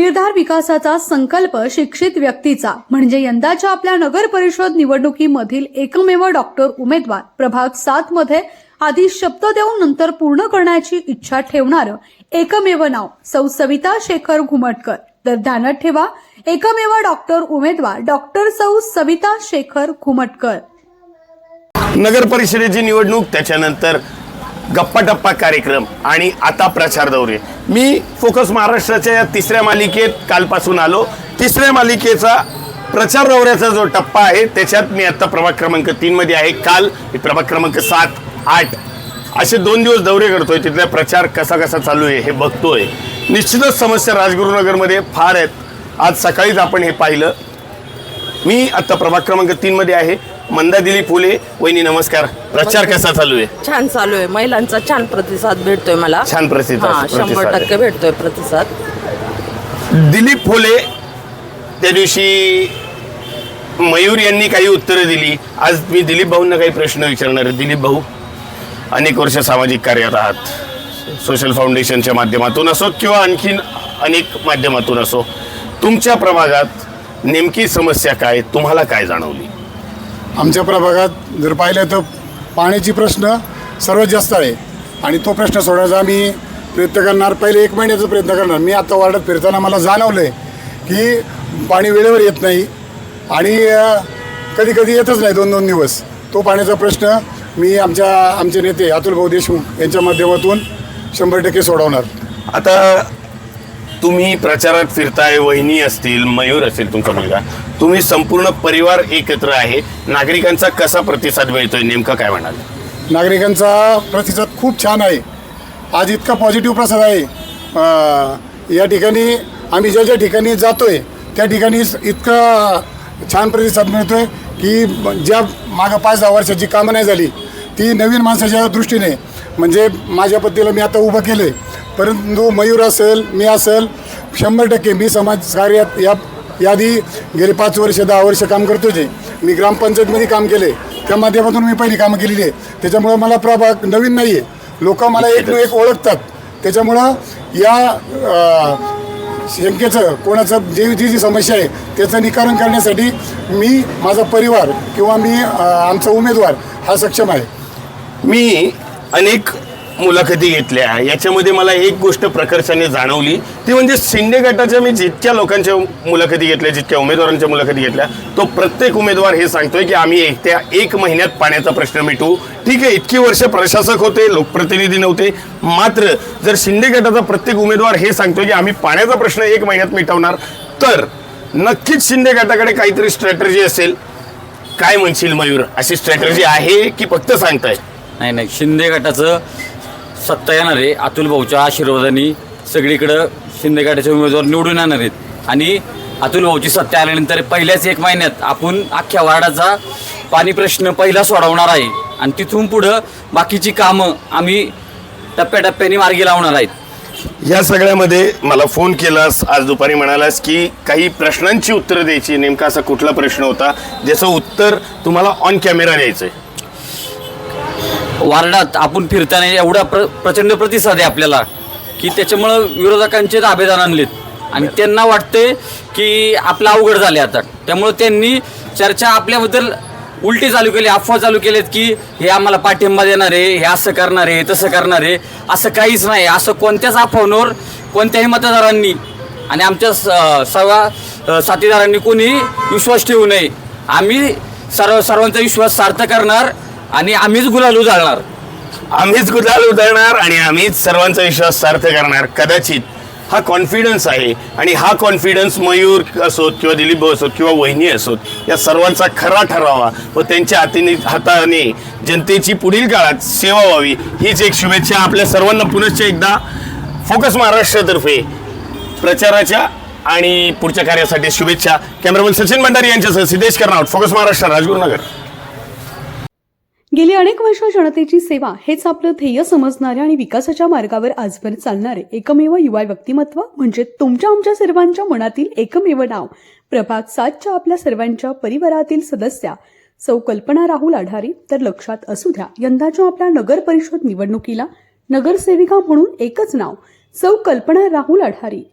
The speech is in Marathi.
निर्धार विकासाचा संकल्प शिक्षित व्यक्तीचा म्हणजे यंदाच्या आपल्या नगर परिषद निवडणुकीमधील एकमेव डॉक्टर उमेदवार प्रभाग सात मध्ये आधी शब्द देऊन नंतर पूर्ण करण्याची इच्छा ठेवणारं एकमेव नाव सौ सविता शेखर घुमटकर. तर ध्यानात ठेवा एकमेव डॉक्टर उमेदवार डॉक्टर सौ सविता शेखर घुमटकर. नगर परिषदेची निवडणूक त्याच्यानंतर गप्पा टप्पा कार्यक्रम आणि आता प्रचार दौरे. मी फोकस महाराष्ट्राच्या या तिसऱ्या मालिकेत कालपासून आलो. तिसऱ्या मालिकेचा प्रचार दौऱ्याचा जो टप्पा आहे त्याच्यात मी आत्ता प्रभाग क्रमांक तीनमध्ये आहे. काल मी प्रभाग क्रमांक सात आठ असे दोन दिवस दौरे करतोय. तिथला प्रचार कसा कसा चालू आहे हे बघतोय. निश्चितच समस्या राजगुरुनगरमध्ये फार आहेत. आज सकाळीच आपण हे पाहिलं. मी आत्ता प्रभाग क्रमांक तीनमध्ये आहे. मंदा दिलीप फुले. वहिनी नमस्कार. प्रचार कसा चालू आहे? छान चालू आहे. महिलांचा छान प्रतिसाद भेटतोय मला. छान प्रतिसाद- हा, शंभर प्रतिसाद आहे. टक्के भेटतोय प्रतिसाद. दिलीप फुले त्या दिवशी मयूर यांनी काही उत्तरं दिली. आज मी दिलीप भाऊंना काही प्रश्न विचारणार आहे. दिलीप भाऊ अनेक वर्ष सामाजिक कार्यात आहात. सोशल फाउंडेशनच्या माध्यमातून असो किंवा आणखीन अनेक माध्यमातून असो तुमच्या प्रभागात नेमकी समस्या काय? तुम्हाला काय जाणवली? आमच्या प्रभागात जर पाहिलं तर पाण्याची प्रश्न सर्वात जास्त आहे. आणि तो प्रश्न सोडवायचा आम्ही प्रयत्न करणार. पहिले एक महिन्याचा प्रयत्न करणार. मी आता वार्डात फिरताना मला जाणवलं आहे की पाणी वेळेवर येत नाही आणि कधी कधी येतच नाही दोन दोन दिवस. तो पाण्याचा प्रश्न मी आमच्या आमचे नेते अतुल भाऊ देशमुख यांच्या माध्यमातून शंभर टक्के सोडवणार. आता तुम्ही प्रचारात फिरताय वहिनी असतील मयूर असेल तुमचा मुलगा. तुम्ही संपूर्ण परिवार एकत्र आहे. नागरिकांचा कसा प्रतिसाद मिळतोय? नेमकं काय म्हणाल? नागरिकांचा प्रतिसाद खूप छान आहे. आज इतका पॉझिटिव्ह प्रसाद आहे. अं, या ठिकाणी आम्ही ज्या ज्या ठिकाणी जातो आहे त्या ठिकाणी इतका छान प्रतिसाद मिळतो आहे की ज्या मागं पाच दहा वर्षाची कामं नाही झाली ती नवीन माणसाच्या दृष्टीने. म्हणजे माझ्या पद्धतीला मी आता उभं केलं आहे परंतु मयूर असेल मी असेल शंभर टक्के मी समाजकार्यात या याआधी गेले पाच वर्ष दहा वर्ष काम करतो जे मी ग्रामपंचायतमध्ये काम केले. त्या माध्यमातून मी पहिली कामं केलेली आहे. त्याच्यामुळं मला प्रभाग नवीन नाही आहे लोक मला एक न एक ओळखतात. त्याच्यामुळं या शंकेचं कोणाचं जे जी जी समस्या आहे त्याचं निकारण करण्यासाठी मी माझा परिवार किंवा मी आमचा उमेदवार हा सक्षम आहे. मी अनेक मुलाखती घेतल्या. याच्यामध्ये मला एक गोष्ट प्रकर्षाने जाणवली. ती म्हणजे शिंदे गटाच्या मी जितक्या लोकांच्या मुलाखती घेतल्या जितक्या उमेदवारांच्या मुलाखती घेतल्या तो प्रत्येक उमेदवार हे सांगतोय की आम्ही एकट्या एक महिन्यात पाण्याचा प्रश्न मिटवू ठीक आहे इतकी वर्ष प्रशासक होते लोकप्रतिनिधी नव्हते. मात्र जर शिंदे गटाचा प्रत्येक उमेदवार हे सांगतोय की आम्ही पाण्याचा प्रश्न एक महिन्यात मिटवणार तर नक्कीच शिंदे गटाकडे काहीतरी स्ट्रॅटर्जी असेल. काय म्हणशील मयूर? अशी स्ट्रॅटर्जी आहे की फक्त सांगताय? नाही नाही. शिंदे गटाचं सत्ता येणार आहे. अतुल भाऊच्या आशीर्वादाने सगळीकडं शिंदेगाड्याचे उमेदवार निवडून येणार आहेत. आणि अतुल भाऊची सत्ता आल्यानंतर पहिल्याच एक महिन्यात आपण अख्ख्या वार्डाचा पाणी प्रश्न पहिला सोडवणार आहे. आणि तिथून पुढं बाकीची कामं आम्ही टप्प्याटप्प्याने मार्गी लावणार आहेत. या सगळ्यामध्ये मला फोन केलास आज दुपारी म्हणालास की काही प्रश्नांची उत्तरं द्यायची. नेमका असा कुठला प्रश्न होता ज्याचं उत्तर तुम्हाला ऑन कॅमेरा द्यायचं आहे वार्डात आपण फिरताना एवढा प्र प्रचंड प्रतिसाद आहे आपल्याला की त्याच्यामुळं विरोधकांचे दाबेदार आणलेत. आणि त्यांना वाटते की आपलं अवघड झाले आता. त्यामुळं त्यांनी चर्चा आपल्याबद्दल उलटी चालू केली अफवा चालू केलेत की हे आम्हाला पाठिंबा देणार आहे हे असं करणार आहे तसं करणार आहे. असं काहीच नाही असं कोणत्याच अफवांवर कोणत्याही मतदारांनी आणि आमच्या स- सर्व साथीदारांनी कोणी विश्वास ठेवू नये. आम्ही सर्व सर्वांचा विश्वास सार्थ करणार. आणि आम्हीच गुलाल उजाळणार आम्हीच गुलाल उजाळणार आणि आम्हीच सर्वांचा विश्वास सार्थ करणार. कदाचित हा कॉन्फिडन्स आहे आणि हा कॉन्फिडन्स मयूर असोत किंवा दिलीप भाऊ असोत किंवा वहिनी असोत या सर्वांचा खरा ठरावा व त्यांच्या हातीने हाताने जनतेची पुढील काळात सेवा व्हावी हीच एक शुभेच्छा आपल्या सर्वांना पुनश्च एकदा फोकस महाराष्ट्रातर्फे. प्रचाराच्या आणि पुढच्या कार्यासाठी शुभेच्छा. कॅमेरामन सचिन भंडारी यांच्यासह सिद्धेश कर्नावट फोकस महाराष्ट्र राजगुरुनगर. गेली अनेक वर्ष जनतेची सेवा हेच आपलं ध्येय समजणारे आणि विकासाच्या मार्गावर आजवर चालणारे एकमेव युवा व्यक्तिमत्व म्हणजे तुमच्या आमच्या सर्वांच्या मनातील एकमेव नाव. प्रभाग सातच्या आपल्या सर्वांच्या परिवारातील सदस्या. सौ कल्पना राहुल आढारी तर लक्षात असू द्या यंदाच्या आपल्या नगर परिषद निवडणुकीला नगरसेविका म्हणून एकच नाव. सौ कल्पना राहुल आढारी.